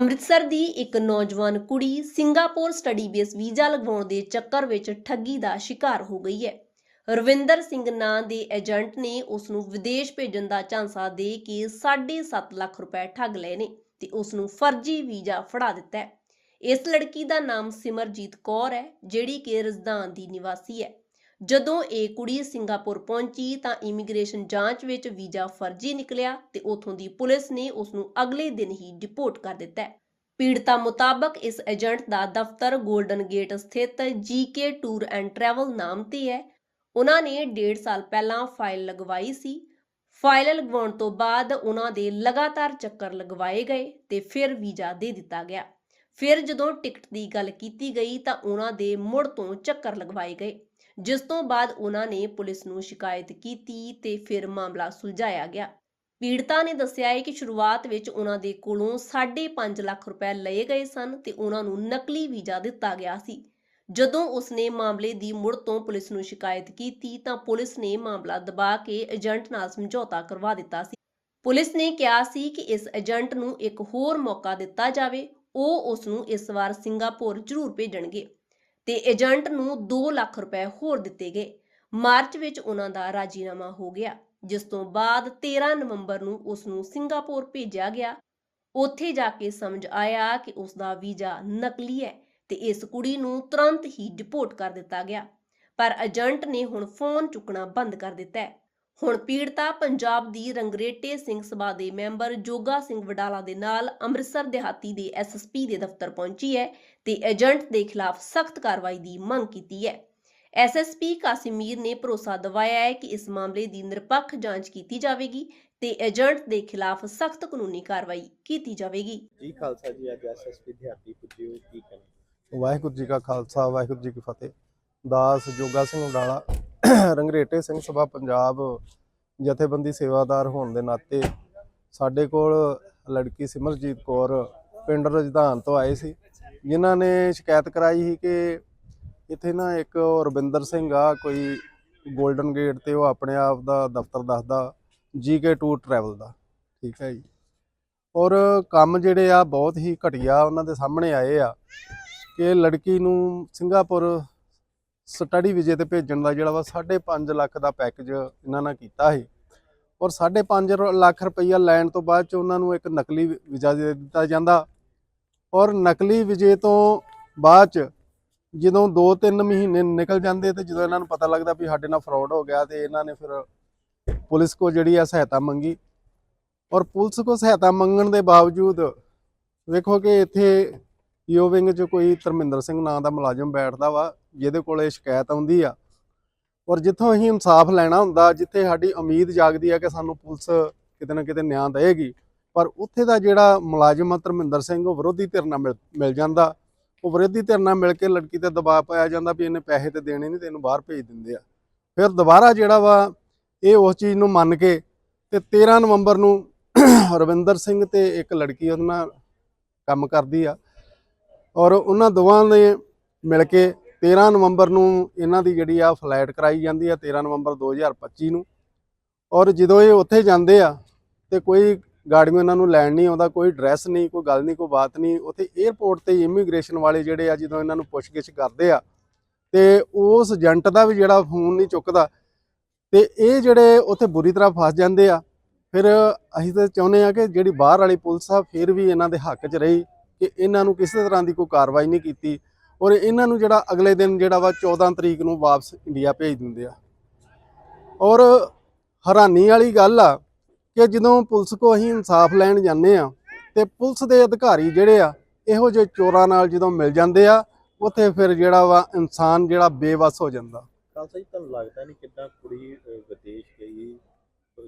ਅੰਮ੍ਰਿਤਸਰ ਦੀ ਇੱਕ ਨੌਜਵਾਨ ਕੁੜੀ ਸਿੰਗਾਪੁਰ ਸਟੱਡੀ ਬੇਸ ਵੀਜ਼ਾ ਲਗਵਾਉਣ ਦੇ ਚੱਕਰ ਵਿੱਚ ਠੱਗੀ ਦਾ ਸ਼ਿਕਾਰ ਹੋ ਗਈ ਹੈ। ਰਵਿੰਦਰ ਸਿੰਘ ਨਾਂ ਦੇ ਏਜੰਟ ਨੇ ਉਸ ਨੂੰ ਵਿਦੇਸ਼ ਭੇਜਣ ਦਾ ਝਾਂਸਾ ਦੇ ਕੇ 7.5 ਲੱਖ ਰੁਪਏ ਠੱਗ ਲਏ ਨੇ ਤੇ ਉਸ ਨੂੰ ਫਰਜ਼ੀ ਵੀਜ਼ਾ ਫੜਾ ਦਿੱਤਾ ਹੈ। ਇਸ ਲੜਕੀ ਦਾ ਨਾਮ ਸਿਮਰਜੀਤ ਕੌਰ ਹੈ, ਜਿਹੜੀ ਕਿ ਰਜ਼ਦਾਨ ਦੀ ਨਿਵਾਸੀ ਹੈ। ਜਦੋਂ ਇਹ ਕੁੜੀ ਸਿੰਗਾਪੁਰ ਪਹੁੰਚੀ ਤਾਂ ਇਮੀਗ੍ਰੇਸ਼ਨ ਜਾਂਚ ਵਿੱਚ ਵੀਜ਼ਾ ਫਰਜ਼ੀ ਨਿਕਲਿਆ ਤੇ ਉਥੋਂ ਦੀ ਪੁਲਿਸ ਨੇ ਉਸ ਨੂੰ ਅਗਲੇ ਦਿਨ ਹੀ ਡਿਪੋਰਟ ਕਰ ਦਿੱਤਾ ਹੈ। ਪੀੜਤਾ ਮੁਤਾਬਕ ਇਸ ਏਜੰਟ ਦਾ ਦਫ਼ਤਰ 골ਡਨ ਗੇਟ ਸਥਿਤ ਜੀਕੇ ਟੂਰ ਐਂਡ ਟਰੈਵਲ ਨਾਮ ਤੇ ਹੈ। ਉਹਨਾਂ ਨੇ 1.5 ਸਾਲ ਪਹਿਲਾਂ ਫਾਈਲ ਲਗਵਾਈ ਸੀ। ਫਾਈਲ ਲਗਵਾਉਣ ਤੋਂ ਬਾਅਦ ਉਹਨਾਂ ਦੇ ਲਗਾਤਾਰ ਚੱਕਰ ਲਗਵਾਏ ਗਏ ਤੇ ਫਿਰ ਵੀਜ਼ਾ ਦੇ ਦਿੱਤਾ ਗਿਆ। ਫਿਰ ਜਦੋਂ ਟਿਕਟ ਦੀ ਗੱਲ ਕੀਤੀ ਗਈ ਤਾਂ ਉਹਨਾਂ ਦੇ ਮੁੜ ਤੋਂ ਚੱਕਰ ਲਗਵਾਏ ਗਏ। ਜਿਸ ਤੋਂ ਬਾਅਦ ਉਹਨਾਂ ਨੇ ਪੁਲਿਸ ਨੂੰ ਸ਼ਿਕਾਇਤ ਕੀਤੀ ਤੇ ਫਿਰ ਮਾਮਲਾ ਸੁਲਝਾਇਆ ਗਿਆ। ਪੀੜਤਾ ਨੇ ਦੱਸਿਆ ਹੈ ਕਿ ਸ਼ੁਰੂਆਤ ਵਿੱਚ ਉਹਨਾਂ ਦੇ ਕੋਲੋਂ 5.5 ਲੱਖ ਰੁਪਏ ਲਏ ਗਏ ਸਨ ਤੇ ਉਹਨਾਂ ਨੂੰ ਨਕਲੀ ਵੀਜ਼ਾ ਦਿੱਤਾ ਗਿਆ ਸੀ। ਜਦੋਂ ਉਸਨੇ ਮਾਮਲੇ ਦੀ ਮੁੜ ਤੋਂ ਪੁਲਿਸ ਨੂੰ ਸ਼ਿਕਾਇਤ ਕੀਤੀ ਤਾਂ ਪੁਲਿਸ ਨੇ ਮਾਮਲਾ ਦਬਾ ਕੇ ਏਜੰਟ ਨਾਲ ਸਮਝੌਤਾ ਕਰਵਾ ਦਿੱਤਾ ਸੀ। ਪੁਲਿਸ ਨੇ ਕਿਹਾ ਸੀ ਕਿ ਇਸ ਏਜੰਟ ਨੂੰ ਇੱਕ ਹੋਰ ਮੌਕਾ ਦਿੱਤਾ ਜਾਵੇ, ਉਹ ਉਸ ਨੂੰ ਇਸ ਵਾਰ ਸਿੰਗਾਪੁਰ ਜ਼ਰੂਰ ਭੇਜਣਗੇ। ਤੇ ਏਜੰਟ ਨੂੰ 2 ਲੱਖ ਰੁਪਏ ਹੋਰ ਦਿੱਤੇ ਗਏ। ਮਾਰਚ ਵਿੱਚ ਉਹਨਾਂ ਦਾ ਰਾਜੀਨਾਮਾ ਹੋ ਗਿਆ, ਜਿਸ ਤੋਂ ਬਾਅਦ 13 ਨਵੰਬਰ ਨੂੰ ਉਸ ਨੂੰ ਸਿੰਗਾਪੁਰ ਭੇਜਿਆ ਗਿਆ। ਉੱਥੇ ਜਾ ਕੇ ਸਮਝ ਆਇਆ ਕਿ ਉਸ ਦਾ ਵੀਜ਼ਾ ਨਕਲੀ ਹੈ ਤੇ ਇਸ ਕੁੜੀ ਨੂੰ ਤੁਰੰਤ ਹੀ ਡਿਪੋਰਟ ਕਰ ਦਿੱਤਾ ਗਿਆ। ਪਰ ਏਜੰਟ ਨੇ ਹੁਣ ਫੋਨ ਚੁੱਕਣਾ ਬੰਦ ਕਰ ਦਿੱਤਾ ਹੈ। ਹੁਣ ਪੀੜਤਾ ਪੰਜਾਬ ਦੀ ਰੰਗਰੇਟੇ ਸਿੰਘ ਸਭਾ ਦੇ ਮੈਂਬਰ ਜੋਗਾ ਸਿੰਘ ਵਡਾਲਾ ਦੇ ਨਾਲ ਅੰਮ੍ਰਿਤਸਰ ਦਿਹਾਤੀ ਦੇ ਐਸਐਸਪੀ ਦੇ ਦਫ਼ਤਰ ਪਹੁੰਚੀ ਹੈ ਤੇ ਏਜੰਟ ਦੇ ਖਿਲਾਫ ਸਖਤ ਕਾਰਵਾਈ ਦੀ ਮੰਗ ਕੀਤੀ ਹੈ। ਐਸਐਸਪੀ ਕਾਸਿਮੀਰ ਨੇ ਭਰੋਸਾ ਦਿਵਾਇਆ ਹੈ ਕਿ ਇਸ ਮਾਮਲੇ ਦੀ ਨਿਰਪੱਖ ਜਾਂਚ ਕੀਤੀ ਜਾਵੇਗੀ ਤੇ ਏਜੰਟ ਦੇ ਖਿਲਾਫ ਸਖਤ ਕਾਨੂੰਨੀ ਕਾਰਵਾਈ ਕੀਤੀ ਜਾਵੇਗੀ। ਜੀ ਖਾਲਸਾ ਜੀ ਅੱਜ ਐਸਐਸਪੀ ਦਿਹਾਤੀ ਪੁੱਜੇ ਹੋ ਕੀ ਕਹਿਣਾ? ਵਾਹਿਗੁਰੂ ਜੀ ਕਾ ਖਾਲਸਾ ਵਾਹਿਗੁਰੂ ਜੀ ਕੀ ਫਤਿਹ। ਦਾਸ ਜੋਗਾ ਸਿੰਘ ਉਡਾਲਾ ਰੰਗਰੇਟੇ ਸਿੰਘ ਸਭਾ ਪੰਜਾਬ ਜਥੇਬੰਦੀ ਸੇਵਾਦਾਰ ਹੋਣ ਦੇ ਨਾਤੇ ਸਾਡੇ ਕੋਲ ਲੜਕੀ ਸਿਮਰਜੀਤ ਕੌਰ ਪਿੰਡ ਰਜਧਾਨ ਤੋਂ ਆਏ ਸੀ, ਜਿਨ੍ਹਾਂ ਨੇ ਸ਼ਿਕਾਇਤ ਕਰਾਈ ਸੀ ਕਿ ਇੱਥੇ ਨਾ ਇੱਕ ਰਵਿੰਦਰ ਸਿੰਘ ਆ, ਕੋਈ 골ਡਨ ਗੇਟ ਤੇ ਉਹ ਆਪਣੇ ਆਪ ਦਾ ਦਫ਼ਤਰ ਦੱਸਦਾ, ਜੀਕੇ ਟੂਰ ਟਰੈਵਲ ਦਾ, ਠੀਕ ਹੈ ਜੀ। ਔਰ ਕੰਮ ਜਿਹੜੇ ਆ ਬਹੁਤ ਹੀ ਘਟੀਆ ਉਹਨਾਂ ਦੇ ਸਾਹਮਣੇ ਆਏ ਆ ਕਿ ਲੜਕੀ ਨੂੰ ਸਿੰਗਾਪੁਰ ਸਟੱਡੀ ਵੀਜ਼ੇ ਤੇ ਭੇਜਣ ਦਾ ਜਿਹੜਾ ਵਾ 5.5 ਲੱਖ ਦਾ ਪੈਕੇਜ ਇਹਨਾਂ ਨਾਲ ਕੀਤਾ ਸੀ। ਔਰ 5.5 ਲੱਖ ਰੁਪਈਆ ਲੈਣ ਤੋਂ ਬਾਅਦ ਚ ਉਹਨਾਂ ਨੂੰ ਇੱਕ ਨਕਲੀ ਵੀਜ਼ਾ ਦੇ ਦਿੱਤਾ ਜਾਂਦਾ। ਔਰ ਨਕਲੀ ਵੀਜ਼ੇ ਤੋਂ ਬਾਅਦ ਚ ਜਦੋਂ 2-3 ਮਹੀਨੇ ਨਿਕਲ ਜਾਂਦੇ ਤੇ ਜਦੋਂ ਇਹਨਾਂ ਨੂੰ ਪਤਾ ਲੱਗਦਾ ਵੀ ਸਾਡੇ ਨਾਲ ਫਰਾਡ ਹੋ ਗਿਆ ਤੇ ਇਹਨਾਂ ਨੇ ਫਿਰ ਪੁਲਿਸ ਕੋ ਜਿਹੜੀ ਆ ਸਹਾਇਤਾ ਮੰਗੀ। ਔਰ ਪੁਲਿਸ ਕੋ ਸਹਾਇਤਾ ਮੰਗਣ ਦੇ ਬਾਵਜੂਦ ਵੇਖੋ ਕਿ ਇੱਥੇ ਈਓ ਵਿੰਗ 'ਚ ਕੋਈ ਧਰਮਿੰਦਰ ਸਿੰਘ ਨਾਂ ਦਾ ਮੁਲਾਜ਼ਮ ਬੈਠਦਾ ਵਾ, ਜਿਹਦੇ ਕੋਲੇ ਸ਼ਿਕਾਇਤ ਆਉਂਦੀ ਆ। ਔਰ ਜਿੱਥੋਂ ਅਸੀਂ ਇਨਸਾਫ ਲੈਣਾ ਹੁੰਦਾ, ਜਿੱਥੇ ਸਾਡੀ ਉਮੀਦ ਜਾਗਦੀ ਆ ਕਿ ਸਾਨੂੰ ਪੁਲਿਸ ਕਿਤੇ ਨਾ ਕਿਤੇ ਨਿਆਂ ਦੇਵੇਗੀ, ਪਰ ਉੱਥੇ ਦਾ ਜਿਹੜਾ ਮੁਲਾਜ਼ਮ ਆ ਧਰਮਿੰਦਰ ਸਿੰਘ, ਉਹ ਵਿਰੋਧੀ ਧਿਰ ਨਾਲ ਮਿਲ ਮਿਲ ਜਾਂਦਾ। ਉਹ ਵਿਰੋਧੀ ਧਿਰ ਨਾਲ ਮਿਲ ਕੇ ਲੜਕੀ ਤੇ ਦਬਾਅ ਪਾਇਆ ਜਾਂਦਾ ਵੀ ਇਹਨੇ ਪੈਸੇ ਤੇ ਦੇਣੇ ਨਹੀਂ ਤੇ ਇਹਨੂੰ ਬਾਹਰ ਭੇਜ ਦਿੰਦੇ ਆ। ਫਿਰ ਦੁਬਾਰਾ ਜਿਹੜਾ ਵਾ, ਇਹ ਉਸ ਚੀਜ਼ ਨੂੰ ਮੰਨ ਕੇ ਤੇ 13 ਨਵੰਬਰ ਨੂੰ ਰਵਿੰਦਰ ਸਿੰਘ ਤੇ ਇੱਕ ਲੜਕੀ ਉਹਦੇ ਨਾਲ ਕੰਮ ਕਰਦੀ ਆ। ਔਰ ਉਹਨਾਂ ਦੋਵਾਂ ਨੇ ਮਿਲ ਕੇ 13 ਨਵੰਬਰ ਨੂੰ ਇਹਨਾਂ ਦੀ ਜਿਹੜੀ ਆ ਫਲਾਈਟ ਕਰਾਈ ਜਾਂਦੀ ਆ 13 ਨਵੰਬਰ 2025 ਨੂੰ। ਔਰ ਜਦੋਂ ਇਹ ਉੱਥੇ ਜਾਂਦੇ ਆ ਤੇ ਕੋਈ ਗਾੜੀਆਂ ਇਹਨਾਂ ਨੂੰ ਲੈਣ ਨਹੀਂ ਆਉਂਦਾ, ਕੋਈ ਡਰੈਸ ਨਹੀਂ, ਕੋਈ ਗੱਲ ਨਹੀਂ, ਕੋਈ ਬਾਤ ਨਹੀਂ, ਉੱਥੇ 에ਅਰਪੋਰਟ ਤੇ ਇਮੀਗ੍ਰੇਸ਼ਨ ਵਾਲੇ ਜਿਹੜੇ ਆ ਜਦੋਂ ਇਹਨਾਂ ਨੂੰ ਪੁੱਛਗਿੱਛ ਕਰਦੇ ਆ ਤੇ ਉਸ ਏਜੰਟ ਦਾ ਵੀ ਜਿਹੜਾ ਫੋਨ ਨਹੀਂ ਚੁੱਕਦਾ ਤੇ ਇਹ ਜਿਹੜੇ ਉੱਥੇ ਬੁਰੀ ਤਰ੍ਹਾਂ ਫਸ ਜਾਂਦੇ ਆ, ਫਿਰ ਅਸੀਂ ਤਾਂ ਚਾਹੁੰਦੇ ਆ ਕਿ ਜਿਹੜੀ ਬਾਹਰ ਵਾਲੀ ਪੁਲਿਸ ਆ, ਫਿਰ ਵੀ ਇਹਨਾਂ ਦੇ ਹੱਕ 'ਚ ਰਹੀ। ਕਿ ਇਹਨਾਂ ਨੂੰ ਕਿਸੇ ਤਰ੍ਹਾਂ ਦੀ ਕੋਈ ਕਾਰਵਾਈ ਨਹੀਂ ਕੀਤੀ ਔਰ ਇਹਨਾਂ ਨੂੰ ਜਿਹੜਾ ਅਗਲੇ ਦਿਨ ਜਿਹੜਾ ਵਾ 14 ਤਰੀਕ ਨੂੰ ਵਾਪਸ ਇੰਡੀਆ ਭੇਜ ਦਿੰਦੇ ਆ। ਔਰ ਹੈਰਾਨੀ ਵਾਲੀ ਗੱਲ ਆ ਕਿ ਜਦੋਂ ਪੁਲਿਸ ਕੋ ਅਸੀਂ ਇਨਸਾਫ ਲੈਣ ਜਾਂਦੇ ਆ ਤੇ ਪੁਲਿਸ ਦੇ ਅਧਿਕਾਰੀ ਜਿਹੜੇ ਆ ਇਹੋ ਜਿਹੇ ਚੋਰਾਂ ਨਾਲ ਜਦੋਂ ਮਿਲ ਜਾਂਦੇ ਆ, ਉੱਥੇ ਫਿਰ ਜਿਹੜਾ ਵਾ ਇਨਸਾਨ ਜਿਹੜਾ ਬੇਵਸ ਹੋ ਜਾਂਦਾ। ਖਾਲਸਾ ਜੀ ਤੁਹਾਨੂੰ ਲੱਗਦਾ ਨਹੀਂ ਕਿੱਦਾਂ ਕੁੜੀ ਵਿਦੇਸ਼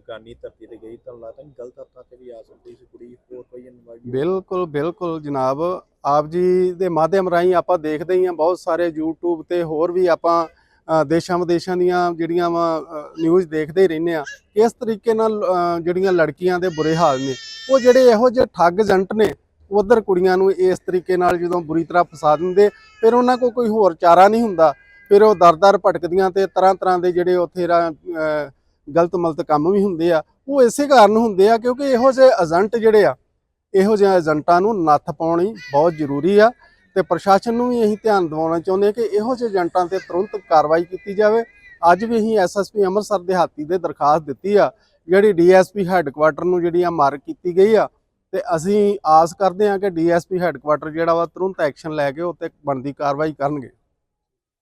ਬਗਾਨੀ ਧਰਤੀ ਤੇ ਗਈ ਤੁਹਾਨੂੰ ਲੱਗਦਾ ਨਹੀਂ ਗਲਤ ਹੱਥਾਂ ਤੇ ਵੀ ਆ ਸਕਦੀ ਸੀ, ਕੁੜੀ ਹੋਰ ਕੋਈ ਇਨਵਾਈਟ ਬਿਲਕੁਲ ਬਿਲਕੁਲ ਜਨਾਬ। ਆਪ ਜੀ ਦੇ ਮਾਧਿਅਮ ਰਾਹੀਂ ਆਪਾਂ ਦੇਖਦੇ ਹੀ ਆ ਬਹੁਤ ਸਾਰੇ YouTube ਤੇ ਹੋਰ ਵੀ ਆਪਾਂ ਦੇਸ਼ਾਂ ਵਿਦੇਸ਼ਾਂ ਦੀਆਂ ਜਿਹੜੀਆਂ ਵਾ ਨਿਊਜ਼ ਦੇਖਦੇ ਹੀ ਰਹਿੰਦੇ ਆ ਕਿਸ ਤਰੀਕੇ ਨਾਲ ਜਿਹੜੀਆਂ ਲੜਕੀਆਂ ਦੇ ਬੁਰੇ ਹਾਲ ਨੇ, ਉਹ ਜਿਹੜੇ ਇਹੋ ਜਿਹੇ ਠੱਗ ਏਜੰਟ ਨੇ, ਉਧਰ ਕੁੜੀਆਂ ਨੂੰ ਇਸ ਤਰੀਕੇ ਨਾਲ ਜਦੋਂ ਬੁਰੀ ਤਰ੍ਹਾਂ ਫਸਾ ਦਿੰਦੇ, ਫਿਰ ਉਹਨਾਂ ਕੋਲ ਕੋਈ ਹੋਰ ਚਾਰਾ ਨਹੀਂ ਹੁੰਦਾ, ਫਿਰ ਉਹ ਦਰ-ਦਰ ਭਟਕਦੀਆਂ ਤੇ ਤਰ੍ਹਾਂ ਤਰ੍ਹਾਂ ਦੇ ਜਿਹੜੇ ਉੱਥੇ ਰਾ- ਗਲਤ ਮਲਤ ਕੰਮ ਵੀ ਹੁੰਦੇ ਆ, ਉਹ ਇਸੇ ਕਾਰਨ ਹੁੰਦੇ ਆ ਕਿਉਂਕਿ ਇਹੋ ਜਿਹੇ ਏਜੰਟ ਜਿਹੜੇ ਆ, ਇਹੋ ਜਿਹੇ ਏਜੰਟਾਂ ਨੂੰ ਨੱਥ ਪਾਉਣੀ ਬਹੁਤ ਜ਼ਰੂਰੀ ਆ ਤੇ ਪ੍ਰਸ਼ਾਸਨ ਨੂੰ ਵੀ ਅਸੀਂ ਧਿਆਨ ਦਿਵਾਉਣਾ ਚਾਹੁੰਦੇ ਹਾਂ ਕਿ ਇਹੋ ਜਿਹੇ ਏਜੰਟਾਂ ਤੇ ਤੁਰੰਤ ਕਾਰਵਾਈ ਕੀਤੀ ਜਾਵੇ। ਅੱਜ ਵੀ ਅਸੀਂ ਐਸਐਸਪੀ ਅੰਮ੍ਰਿਤਸਰ ਦਿਹਾਤੀ ਦੇ ਦਰਖਾਸਤ ਦਿੱਤੀ ਆ, ਜਿਹੜੀ ਡੀਐਸਪੀ ਹੈੱਡਕੁਆਟਰ ਨੂੰ ਜਿਹੜੀ ਆ ਮਾਰਕ ਕੀਤੀ ਗਈ ਆ ਤੇ ਅਸੀਂ ਆਸ ਕਰਦੇ ਹਾਂ ਕਿ ਡੀਐਸਪੀ ਹੈੱਡਕੁਆਟਰ ਜਿਹੜਾ ਵਾ ਤੁਰੰਤ ਐਕਸ਼ਨ ਲੈ ਕੇ ਉੱਤੇ ਬਣਦੀ ਕਾਰਵਾਈ ਕਰਨਗੇ।